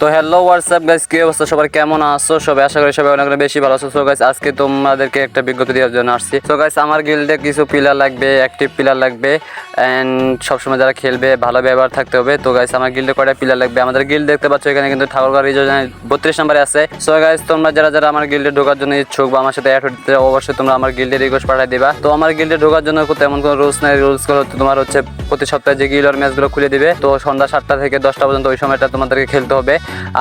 তো hello WhatsApp guys কি অবস্থা? সবার কেমন আছো? সবাই আশা করি সবাই অনেক বেশি ভালো আছো। সো গাইস আজকে তোমাদেরকে একটা বিজ্ঞপ্তি দেওয়ার জন্য আসছি। সো গাইস আমার গিল্ডে কিছু পিলার লাগবে অ্যাক্টিভ প্লেয়ার লাগবে অ্যান্ড সবসময় যারা খেলবে, ভালো ব্যবহার থাকতে হবে। তো গাইস আমার গিল্ডে কয়টা পিলার লাগবে? আমাদের গিল্ড দেখতে পাচ্ছ, এখানে কিন্তু ঠাকুরগাঁও রিজনে বত্রিশ নম্বরে আছে। সো গাইস তোমরা যারা যারা আমার গিল্ডে ঢোকার জন্য ইচ্ছুক বা আমার সাথে অ্যাড হতে অবশ্যই তোমরা আমার গিল্ডে রিকোয়েস্ট পাঠিয়ে দিবা। তো, আমার গিল্ডে ঢোকার জন্য তেমন কোনো রুলস নাই। রুলসগুলো হচ্ছে তোমার হচ্ছে প্রতি সপ্তাহে যে গিল্ডর ম্যাচগুলো খুলে দিবে, তো সন্ধ্যা সাতটা থেকে দশটা পর্যন্ত ওই সময়টা তোমাদেরকে খেলতে হবে।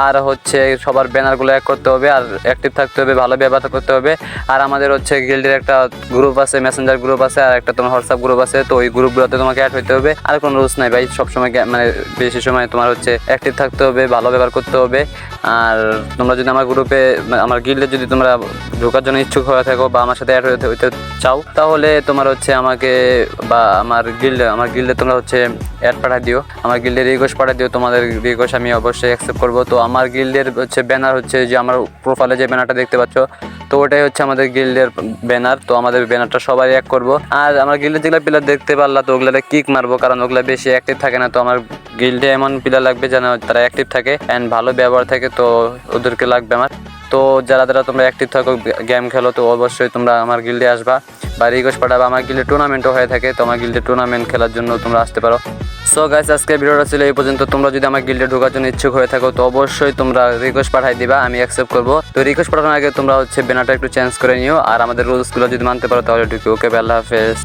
আর হচ্ছে সবার ব্যানারগুলো এক করতে হবে, আর অ্যাক্টিভ থাকতে হবে, ভালো ব্যবহার করতে হবে। আর আমাদের হচ্ছে গিল্ডের একটা গ্রুপ আছে মেসেঞ্জার গ্রুপ আছে, আর একটা তোমার হোয়াটসঅ্যাপ গ্রুপ আছে, তো ওই গ্রুপগুলোতে তোমাকে অ্যাড হইতে হবে। আর কোনো রুলস নাই ভাই, সবসময় মানে বেশি সময় তোমার হচ্ছে অ্যাক্টিভ থাকতে হবে, ভালো ব্যবহার করতে হবে। আর তোমরা যদি আমার গ্রুপে আমার গিল্ডে যদি তোমরা ঢোকার জন্য ইচ্ছুক হয়ে থাকো বা আমার সাথে অ্যাড হয়ে হইতে চাও, তাহলে তোমার হচ্ছে আমাকে বা আমার গিল্ডে আমার গিল্ডে তোমরা হচ্ছে অ্যাড পাঠা দিও। আমার গিল্ডে রিকোয়েস্ট পাঠা দিও, তোমাদের রিকোয়েস্ট আমি অবশ্যই অ্যাকসেপ্ট করব। তো আমার গিল্ডের হচ্ছে ব্যানার হচ্ছে যে আমার প্রোফাইলে যে ব্যানারটা দেখতে পাচ্ছ তো ওটাই হচ্ছে আমাদের গিল্ডের ব্যানার তো আমাদের ব্যানারটা সবাই এক করব। আর আমার গিল্ডের যেগুলো প্লেয়ার দেখতে পারলা, তো ওগুলো কিক মারবো, কারণ ওগুলো বেশি অ্যাক্টিভ থাকে না, তো আমার গিল্ডে এমন প্লেয়ার লাগবে যেন তারা অ্যাক্টিভ থাকে অ্যান্ড ভালো ব্যবহার থাকে, তো ওদেরকে লাগবে আমার। তো যারা যারা তোমরা অ্যাক্টিভ থাকো গেম খেলো, তো অবশ্যই তোমরা আমার গিল্ডে আসবা। বা রিকোয়েস্ট পাঠাবা, আমার গিল্ডে টুর্নামেন্টও হয়ে থাকে, তো আমার গিল্ডে টুর্নামেন্ট খেলার জন্য তোমরা আসতে পারো। সো গাইস আজকে ভিডিওটা ছিল এই পর্যন্ত। তোমরা যদি আমার গিল্ডে ঢোকার জন্য ইচ্ছুক হয়ে থাকো, তো অবশ্যই তোমরা রিকোয়েস্ট পাঠাই দিবা, আমি অ্যাকসেপ্ট করব। তো রিকোয়েস্ট পাঠানোর আগে তোমরা হচ্ছে ব্যানারটা একটু চেঞ্জ করে নিও, আর আমাদের রুলসগুলো যদি মানতে পারো, তাহলে ঢুকি ওকে আল্লাহ হাফেজ।